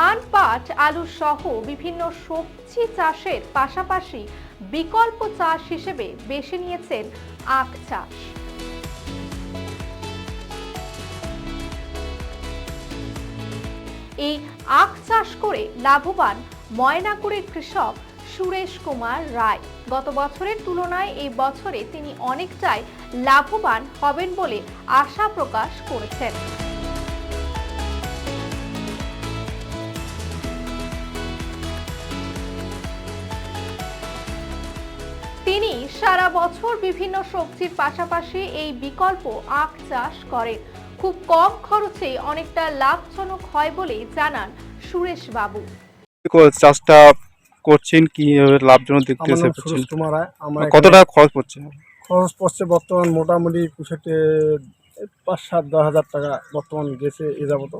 ধান পাট আলু সহ বিভিন্ন সবজি চাষের পাশাপাশি বিকল্প চাষ হিসেবে বেছে নিয়েছেন আখ চাষ। এই আখ চাষ করে লাভবান ময়নাকুড়ির কৃষক সুরেশ কুমার রায়। গত বছরের তুলনায় এই বছরে তিনি অনেকটাই লাভবান হবেন বলে আশা প্রকাশ করেছেন। তিনি সারা বছর বিভিন্ন সবজির পাশাপাশি এই বিকল্প আখ চাষ করেন খুব কম খরচে অনেকটা লাভজনক হয় বলে জানান সুরেশ বাবু। চাষটা করছেন কি লাভজনক দেখতে কত টাকা খরচ পড়ছে? খরচ পড়ছে বর্তমান মোটামুটি কুশেটে পাঁচ সাত দশ হাজার টাকা বর্তমান গেছে এ যাবত।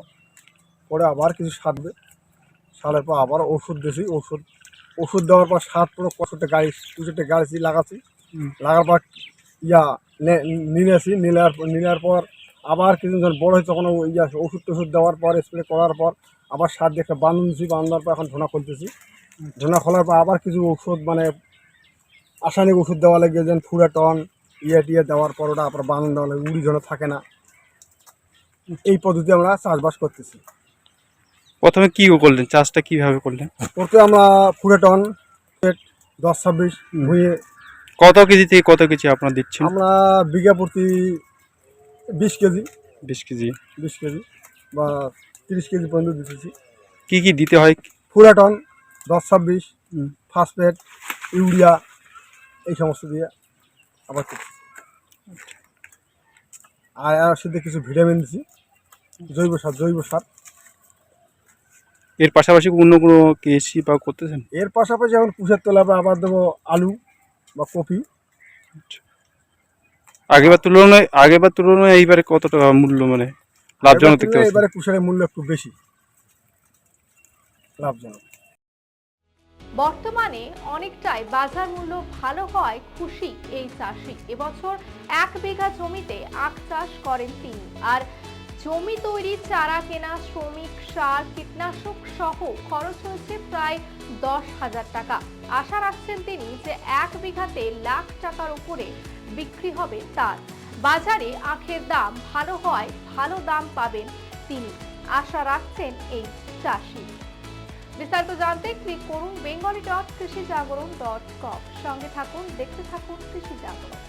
পরে আবার কিছু সারবে। সারের পর আবার ওষুধ দিয়েছি ওষুধ ওষুধ দেওয়ার পর সার পুরো কষতে গাড়ি কুশেটে গাড়ি লাগাচ্ছি। লাগার পর ইয়া নে- নিলেছি নিলার নিলার পর আবার কিছু যখন বড় হয়েছে তখন ইয়া ওষুধ টষুধ দেওয়ার পর স্প্রে করার পর আবার সার বান্ধন দিয়েছি বান্ধার পর এখন ধোনা খুলতেছি। ধোনা খোলার পর আবার কিছু ওষুধ মানে রাসায়নিক ওষুধ দেওয়া লাগে যেন ফুরাটন ইয়ে টিয়ে দেওয়ার পর ওটা আবার বানান দেওয়া লাগে উড়ি যেন থাকে না। এই পদ্ধতি আমরা চাষবাস করতেছি। প্রথমে কি করলেন? চাষটা কীভাবে করলেন? করতে আমরা ফুরাটন দশ ছাব্বিশ ভুঁয়ে কত কেজি থেকে কত কেজি আপনার দিচ্ছেন? আমরা বিঘা প্রতি বিশ কেজি। বিশ কেজি। বিশ কেজি বা তিরিশ কেজি পর্যন্ত দিতেছি। কি কি দিতে হয়? ফুরাটন দশ ছাব্বিশ। ফসফেট ইউরিয়া এই সমস্ত দিয়ে আবার আর আর সাথে কিছু ভিটামিন দিছি জৈব সার জৈব সার। এর পাশাপাশি অন্য কোনো কৃষি বা করতেছেন? এর পাশাপাশি এখন কুশের তোলা বা আবার দেবো আলু বা কপি। আগেবার তুলনায় আগেবার তুলনায় এইবারে কত টাকা মূল্য মানে লাভজনক দেখতে এবারে কুশের মূল্য একটু বেশি। লাভজনক। বর্তমানে অনেকটাই বাজার মূল্য ভালো হয় খুশি এই চাষি। এবছর এক বিঘা জমিতে আখ চাষ করেন তিনি। আর জমি তৈরি, চারা কেনা, শ্রমিক, সার, কীটনাশক সহ খরচ হয়েছে প্রায় দশ হাজার টাকা। আশা রাখছেন তিনি যে এক বিঘাতে লাখ টাকার উপরে বিক্রি হবে তার। বাজারে আখের দাম ভালো হয় ভালো দাম পাবেন তিনি। আশা রাখছেন এই চাষি। বিস্তারিত জানতে ক্লিক করুন বেঙ্গলি ডট কৃষি জাগরণ ডট কম সঙ্গে থাকুন, দেখতে থাকুন কৃষি জাগরণ।